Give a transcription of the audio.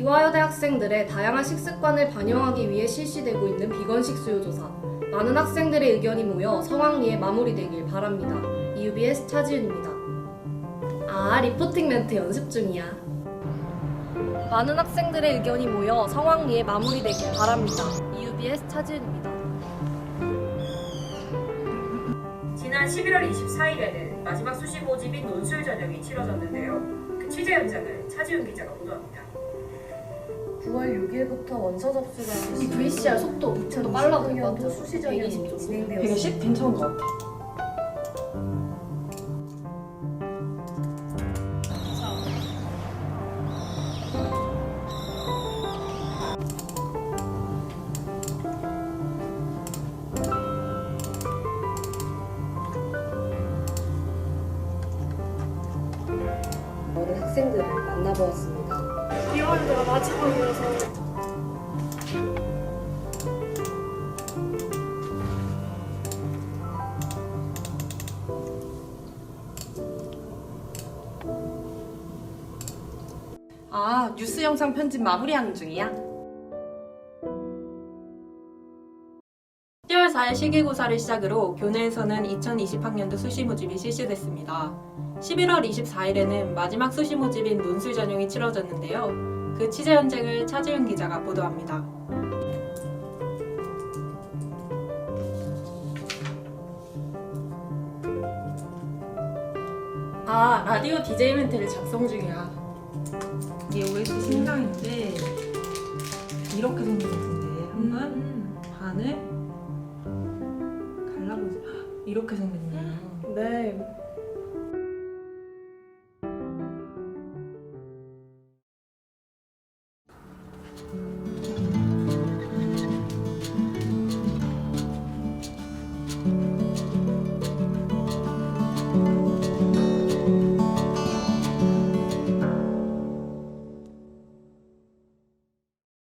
이화여대 학생들의 다양한 식습관을 반영하기 위해 실시되고 있는 비건식 수요조사. 많은 학생들의 의견이 모여 성황리에 마무리되길 바랍니다. EUBS 차지은입니다. 아, 리포팅 멘트 연습 중이야. 많은 학생들의 의견이 모여 성황리에 마무리되길 바랍니다. EUBS 차지은입니다. 지난 11월 24일에는 마지막 수시 모집인 논술 전형이 치러졌는데요. 그 취재 현장을 차지훈 기자가 보도합니다. 9월 6일부터 원서 접수가 이 VCR 속도 것 같아요. 수시 전형이 진행되었습니다. 110? 괜찮은 것 같아. 많은 학생들을 만나보았습니다. 이월드가 마지막이라서 아, 뉴스 영상 편집 마무리하는 중이야? 10월 4일 실기고사를 시작으로 교내에서는 2020학년도 수시 모집이 실시됐습니다. 11월 24일에는 마지막 수시 모집인 논술 전형이 치러졌는데요. 그 취재 현장을 차지윤 기자가 보도합니다. 아, 라디오 DJ 멘트를 작성 중이야. 이게 OS 신상인데 이렇게 생긴 것 같은데 한번 반을 갈라보자 이렇게 생겼네요 네.